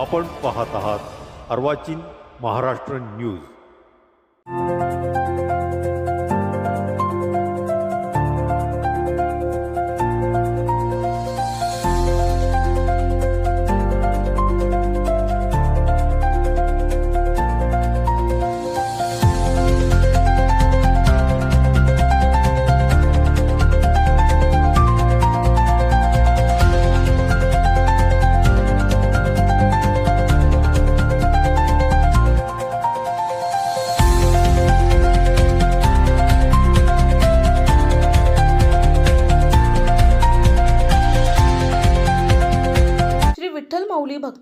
आपण पाहत आहात अर्वाचीन महाराष्ट्र न्यूज.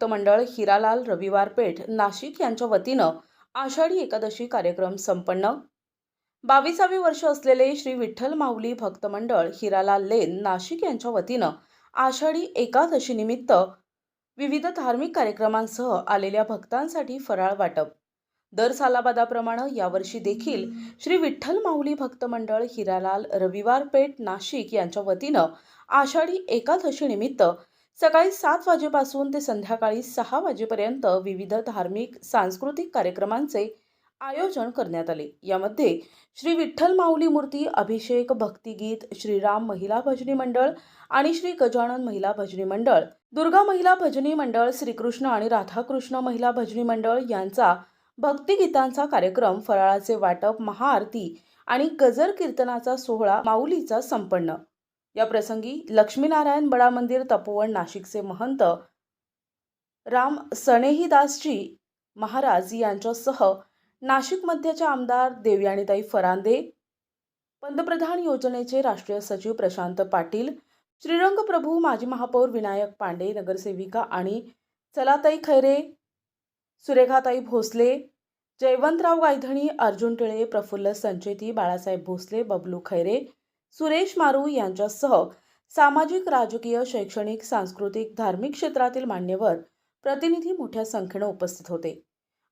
मंडळ हिरालाल रविवार पेठ नाशिक यांच्या वतीनं आषाढी एकादशी कार्यक्रम संपन्न. बावीसावे वर्ष असलेले श्री विठ्ठल माऊली भक्त मंडळ हिरालाल लेन नाशिक यांच्या वतीनं आषाढी एकादशीनिमित्त विविध धार्मिक कार्यक्रमांसह आलेल्या भक्तांसाठी फराळ वाटप. दर सालाबादाप्रमाणे यावर्षी देखील श्री विठ्ठल माऊली भक्त मंडळ हिरालाल रविवार पेठ नाशिक यांच्या वतीनं आषाढी एकादशी निमित्त सकाळी सात वाजेपासून ते संध्याकाळी सहा वाजेपर्यंत विविध धार्मिक सांस्कृतिक कार्यक्रमांचे आयोजन करण्यात आले. यामध्ये श्री विठ्ठल माऊली मूर्ती अभिषेक भक्तिगीत श्रीराम महिला भजनी मंडळ आणि श्री गजानन महिला भजनी मंडळ दुर्गा महिला भजनी मंडळ श्रीकृष्ण आणि राधाकृष्ण महिला भजनी मंडळ यांचा भक्तिगीतांचा कार्यक्रम फराळाचे वाटप महाआरती आणि गजर कीर्तनाचा सोहळा माऊलीचा संपन्न. या प्रसंगी लक्ष्मीनारायण बडा मंदिर तपोवन नाशिकचे महंत राम सणेहीदासजी महाराज यांच्यासह नाशिक आमदार देवयाणीताई फरांदे पंतप्रधान योजनेचे राष्ट्रीय सचिव प्रशांत पाटील श्रीरंग प्रभू माजी महापौर विनायक पांडे नगरसेविका आणि चलाताई खैरे सुरेखाताई भोसले जयवंतराव गायधणी अर्जुन टिळे प्रफुल्ल संचेती बाळासाहेब भोसले बबलू खैरे सुरेश मारू यांच्यासह सामाजिक राजकीय शैक्षणिक सांस्कृतिक धार्मिक क्षेत्रातील मान्यवर प्रतिनिधी मोठ्या संख्येनं उपस्थित होते.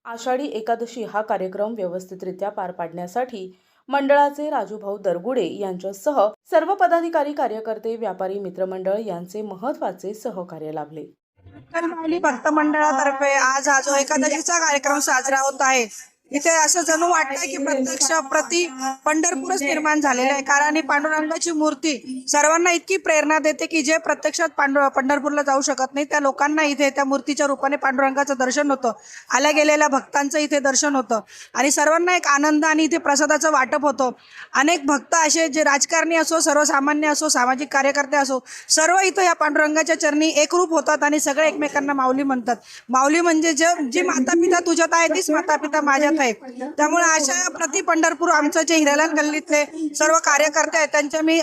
आषाढी एकादशी हा कार्यक्रम व्यवस्थितरित्या पार पाडण्यासाठी मंडळाचे राजूभाऊ दरगुडे यांच्यासह सर्व पदाधिकारी कार्यकर्ते व्यापारी मित्रमंडळ यांचे महत्त्वाचे सहकार्य लाभले. विठ्ठल माऊली भक्त मंडळातर्फे आज हा एकादशीचा कार्यक्रम साजरा होत आहे इथे असं जणू वाटतंय की प्रत्यक्ष प्रति पंढरपूरच निर्माण झालेलं आहे. कारण ही पांडुरंगाची मूर्ती सर्वांना इतकी प्रेरणा देते की जे प्रत्यक्षात पांडु पंढरपूरला जाऊ शकत नाही त्या लोकांना इथे त्या मूर्तीच्या रूपाने पांडुरंगाचं दर्शन होतं. आल्या गेलेल्या भक्तांचं इथे दर्शन होतं. आणि सर्वांना एक आनंद आणि इथे प्रसादाचं वाटप होतं. अनेक भक्त असे जे राजकारणी असो सर्वसामान्य असो सामाजिक कार्यकर्ते असो सर्व इथं या पांडुरंगाच्या चरणी एकरूप होतात आणि सगळे एकमेकांना माऊली म्हणतात. माऊली म्हणजे जे जी माता पिता तुझ्यात आहे तीच माता पिता माझ्यात आहे त्यामुळे अशा प्रति पंढरपूर आमचं जे हिरालाल गल्लीतले सर्व कार्यकर्ते आहेत त्यांचे मी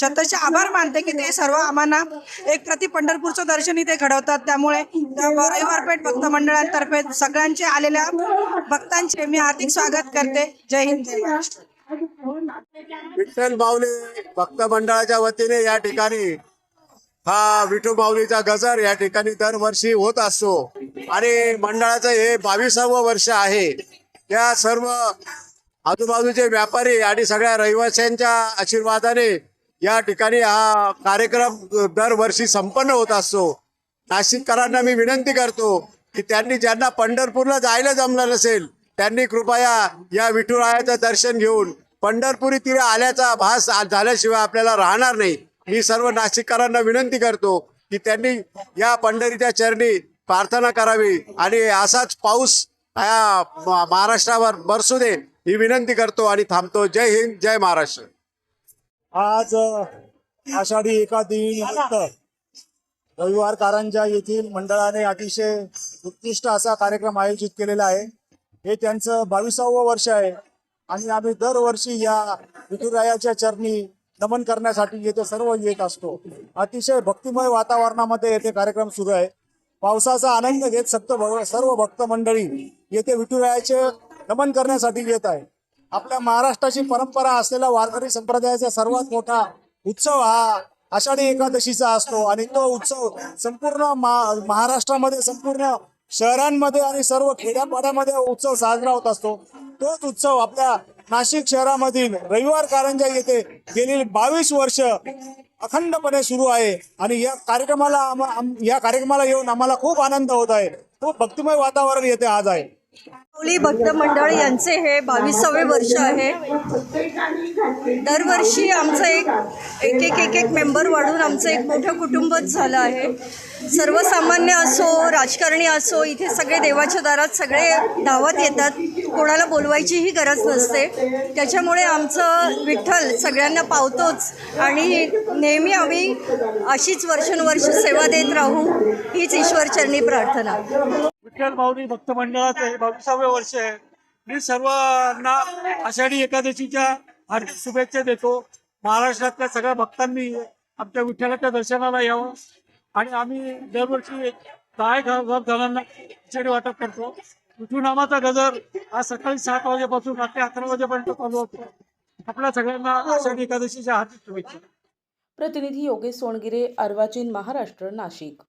शतशे आभार मानते की ते सर्व आम्हाला एक प्रति पंढरपूरचं दर्शन इथे घडवतात. त्यामुळे रविवारपेठ भक्त मंडळांतर्फे सगळ्यांचे आलेल्या भक्तांचे मी हार्दिक स्वागत करते. जय हिंद जय महाराष्ट्र. विठ्ठल माऊली भक्त मंडळाच्या वतीने या ठिकाणी हा विठू माऊलीचा गजर या ठिकाणी दरवर्षी होत असतो. आणि मंडळाचं हे बावीसावं वर्ष आहे. या सर्व आजूबाजूचे व्यापारी आणि सगळ्या रहिवाशांच्या आशीर्वादाने या ठिकाणी हा कार्यक्रम दरवर्षी संपन्न होत असतो. नाशिककरांना मी विनंती करतो की त्यांनी ज्यांना पंढरपूरला जायला जमलं नसेल त्यांनी कृपया या विठुरायाचं दर्शन घेऊन पंढरपुरी तिथे आल्याचा भास झाल्याशिवाय आपल्याला राहणार नाही. मी सर्व नाशिककरांना विनंती करतो की त्यांनी या पंढरीच्या चरणी प्रार्थना करावी आणि असाच पाऊस महाराष्ट्रावर बरसू दे. ही विनंती करतो आणि थांबतो. जय हिंद जय महाराष्ट्र. आज आषाढी एकादशी निमित्त रविवार कारंजा येथील मंडळाने अतिशय उत्कृष्ट असा कार्यक्रम आयोजित केलेला आहे. हे त्यांचं बावीसावं वर्ष आहे. आणि आम्ही दरवर्षी या विठुरायाच्या चरणी नमन करण्यासाठी येथे सर्व येत असतो. अतिशय भक्तिमय वातावरणामध्ये येथे कार्यक्रम सुरू आहे. पावसाचा आनंद घेत सक्त सर्व भक्त मंडळी येथे विठुरायाचे नमन करण्यासाठी येत आहे. आपल्या महाराष्ट्राची परंपरा असलेला वारकरी संप्रदायाचा सर्वात मोठा उत्सव हा आषाढी एकादशीचा असतो आणि तो उत्सव संपूर्ण महाराष्ट्रामध्ये संपूर्ण शहरांमध्ये आणि सर्व खेड्यापाड्यामध्ये उत्सव साजरा होत असतो. तोच उत्सव आपल्या नाशिक शहरामधील रविवार कारंजा येथे गेली बावीस वर्ष अखंडपणे सुरू आहे. आणि या कार्यक्रमाला आम- या कार्यक्रमाला येऊन आम्हाला खूप आनंद होत आहे. खूप भक्तिमय वातावरण येते आज आहे. माऊली भक्त मंडळ यांचे हे बावीसावे वर्ष आहे. दरवर्षी आमचं एक एक एक एक एक मेंबर वाढून आमचं एक मोठं कुटुंबच झालं आहे. सर्वसामान्य असो राजकारणी असो इथे सगळे देवाच्या दारात सगळे धावत येतात. कोणाला बोलवायचीही गरज नसते. त्याच्यामुळे आमचं विठ्ठल सगळ्यांना पावतोच आणि नेहमी आम्ही अशीच वर्षानुवर्ष सेवा देत राहू हीच ईश्वरचरणी प्रार्थना. विठ्ठल माऊली भक्त मंडळाचं हे बावीसावे वर्ष आहे. मी सर्वांना आषाढी एकादशीच्या हार्दिक शुभेच्छा देतो. महाराष्ट्रातल्या सगळ्या भक्तांनी आमच्या विठ्ठलाच्या दर्शनाला यावं. आणि आम्ही दरवर्षी दहा हजार जणांना खिचडी वाटप करतो. विठू गजर आज सकाळी सात वाजेपासून रात्री अकरा वाजेपर्यंत चालू असतो. आपल्या सगळ्यांना आषाढी एकादशीच्या हार्दिक शुभेच्छा. प्रतिनिधी योगेश सोनगिरे अर्वाचीन महाराष्ट्र नाशिक.